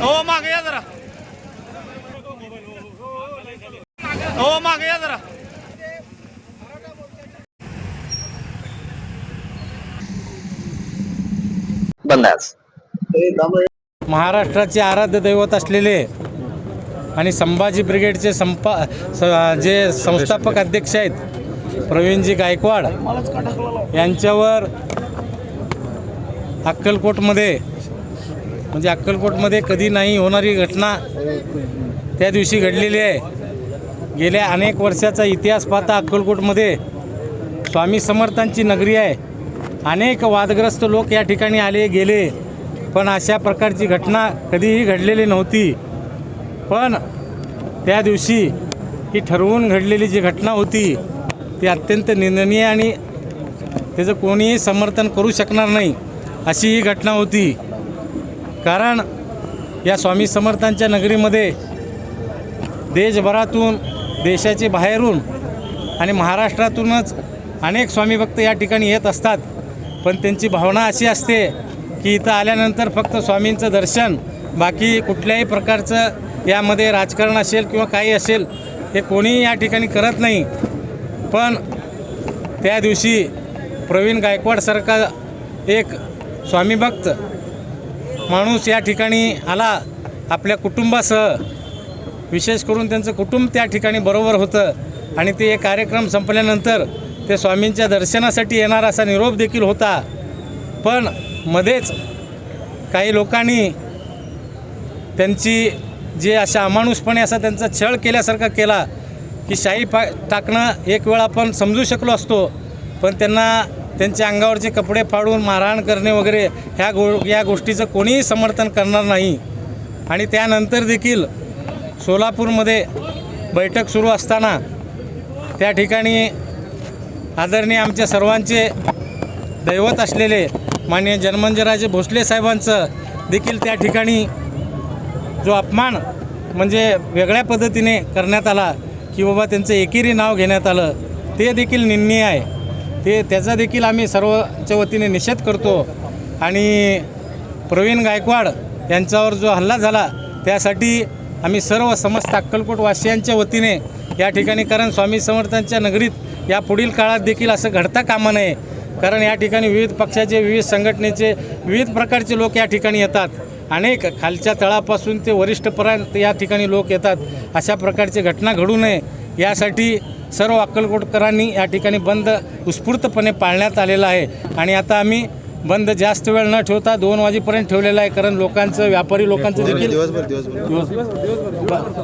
हो मागे या जरा. हो मागे या जरा. महाराष्ट्राचे आराध्य दैवत असलेले आणि संभाजी ब्रिगेडचे संपा जे संस्थापक अध्यक्ष आहेत प्रवीणजी गायकवाड यांच्यावर अक्कलकोटमध्ये म्हणजे अक्कलकोटमध्ये कधी नाही होणारी घटना त्या दिवशी घडलेली आहे. गेल्या अनेक वर्षाचा इतिहास पाहता अक्कलकोटमध्ये स्वामी समर्थांची नगरी आहे. अनेक वादग्रस्त लोक या ठिकाणी आले गेले पण अशा प्रकारची घटना कधीही घडलेली नव्हती. पण त्या दिवशी ही ठरवून घडलेली जी घटना होती ती अत्यंत निंदनीय आणि त्याचं कोणीही समर्थन करू शकणार नाही अशी ही घटना होती. कारण या स्वामी समर्थांच्या नगरीमध्ये देशभरातून देशाचे बाहेरून आणि महाराष्ट्रातूनच अनेक स्वामी भक्त या ठिकाणी येत असतात. पण त्यांची भावना अशी असते की इथं आल्यानंतर फक्त स्वामींचं दर्शन बाकी कुठल्याही प्रकारचं यामध्ये राजकारण असेल किंवा काही असेल हे कोणीही या ठिकाणी करत नाही. पण त्या दिवशी प्रवीण गायकवाडसारखा एक स्वामीभक्त माणूस या ठिकाणी आला आपल्या कुटुंबासह. विशेष करून त्यांचं कुटुंब त्या ठिकाणी बरोबर होतं. आणि ते कार्यक्रम संपल्यानंतर ते स्वामींच्या दर्शनासाठी येणार असा निरोप देखील होता. पण मध्येच काही लोकांनी त्यांची जे अशा अमानुषपणे असा त्यांचा छळ केल्यासारखा केला की शाई पा टाकणं एक वेळ आपण समजू शकलो असतो. पण त्यांना त्यांच्या अंगावरचे कपडे फाडून मारहाण करणे वगैरे ह्या गो या गोष्टीचं कोणीही समर्थन करणार नाही. आणि त्यानंतर देखील सोलापूरमध्ये बैठक सुरू असताना त्या ठिकाणी आदरणीय आमच्या सर्वांचे दैवत असलेले माननीय जन्मंजराजे भोसले साहेबांचं देखील त्या ठिकाणी जो अपमान म्हणजे वेगळ्या पद्धतीने करण्यात आला की बाबा त्यांचं एकेरी नाव घेण्यात आलं ते देखील निंदनीय आहे. ते त्याचा देखील आम्ही सर्वच्या वतीने निषेध करतो. आणि प्रवीण गायकवाड यांच्यावर जो हल्ला झाला त्यासाठी आम्ही सर्व समस्त अक्कलकोटवासियांच्या वतीने या ठिकाणी कारण स्वामी समर्थांच्या नगरीत या पुढील काळात देखील असं घडता कामा नये. कारण या ठिकाणी विविध पक्षाचे विविध संघटनेचे विविध प्रकारचे लोक या ठिकाणी येतात. अनेक खालच्या तळापासून ते वरिष्ठपर्यंत या ठिकाणी लोक येतात. अशा प्रकारची घटना घडू नये. यासाठी सर्व अक्कलकोटकरांनी या ठिकाणी बंद उत्स्फूर्तपणे पाळण्यात आलेला आहे. आणि आता आम्ही बंद जास्त वेळ न ठेवता दोन वाजेपर्यंत ठेवलेला आहे. कारण लोकांचं व्यापारी लोकांचं देखील दिवस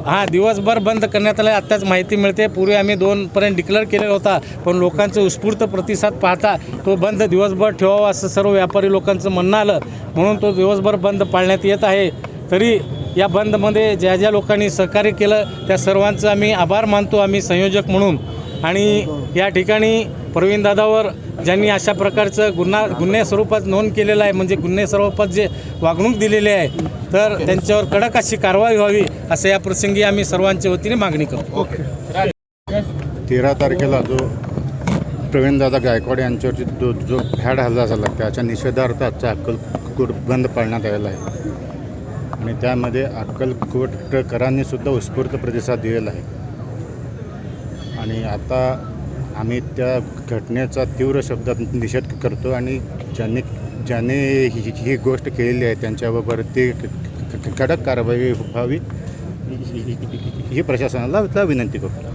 हां दिवसभर बंद करण्यात आलं आत्ताच माहिती मिळते. पूर्वी आम्ही दोनपर्यंत डिक्लेअर केलेला होता. पण लोकांचं उत्स्फूर्त प्रतिसाद पाहता तो बंद दिवसभर ठेवावा असं सर्व व्यापारी लोकांचं म्हणणं आलं. म्हणून तो दिवसभर बंद पाळण्यात येत आहे. तरी या बंदमध्ये ज्या ज्या लोकांनी सहकार्य केलं त्या सर्वांचं आम्ही आभार मानतो. आम्ही संयोजक म्हणून. आणि या ठिकाणी प्रवीणदादावर ज्यांनी अशा प्रकारचं गुन्हा गुन्हे स्वरूपात नोंद केलेलं आहे म्हणजे गुन्हे स्वरूपात जे वागणूक दिलेली आहे तर त्यांच्यावर कडक अशी कारवाई व्हावी असं या प्रसंगी आम्ही सर्वांच्या वतीने मागणी करतो. तेरा तारखेला जो प्रवीणदादा गायकवाड यांच्यावरती जो जो भ्याड हल्ला झाला त्याच्या निषेधार्थ आजचा अक्कलकोट बंद पाळण्यात आलेला आहे. आणि त्यामध्ये अक्कलकोटकरांनीसुद्धा उत्स्फूर्त प्रतिसाद दिलेला आहे. आणि आता आम्ही त्या घटनेचा तीव्र शब्दात निषेध करतो आणि ज्यांनी ज्याने ही ही गोष्ट केलेली आहे त्यांच्याबरोबर ती कडक कारवाई व्हावी ही- ही प्रशासनाला विनंती करतो.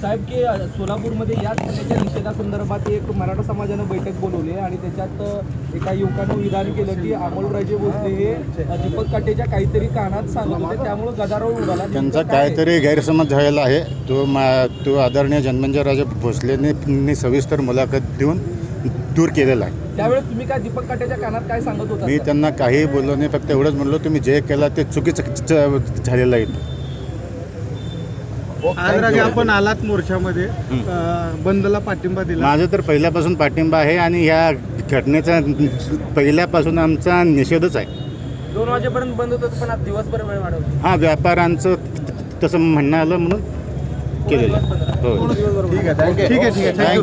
साहेब की सोलापूरमध्ये याच घटनेच्या निषेधासंदर्भात एक मराठा समाजानं बैठक बोलवली आहे आणि त्याच्यात एका युवकानं विधान केलं की अमोलराजे भोसले हे दीपक काटेच्या काहीतरी कानात सांगत होते. त्यामुळे गदारोळ उडाला. त्यांचा? काहीतरी गैरसमज झालेला आहे. तो मा तो आदरणीय जन्मंजयराजे भोसलेने सविस्तर मुलाखत देऊन दूर केलेला आहे. त्यावेळेस तुम्ही काय दीपक काटेच्या कानात काय सांगत होता? मी त्यांना काही बोललो नाही फक्त एवढंच म्हणलो तुम्ही जे केला ते चुकीचं झालेलं आहे. आज राजे आपण आलात मोर्चामध्ये. बंदला पाठिंबा दिला. माझं तर पहिल्यापासून पाठिंबा आहे आणि ह्या घटनेचा पहिल्यापासून आमचा निषेधच आहे. दोन वाजेपर्यंत बंद होतं पण आज दिवसभर वेळ वाढवली. हा व्यापाऱ्यांचं तसं म्हणणं आलं म्हणून केलेलं आहे. हो. ठीक आहे ठीक आहे थँक्यू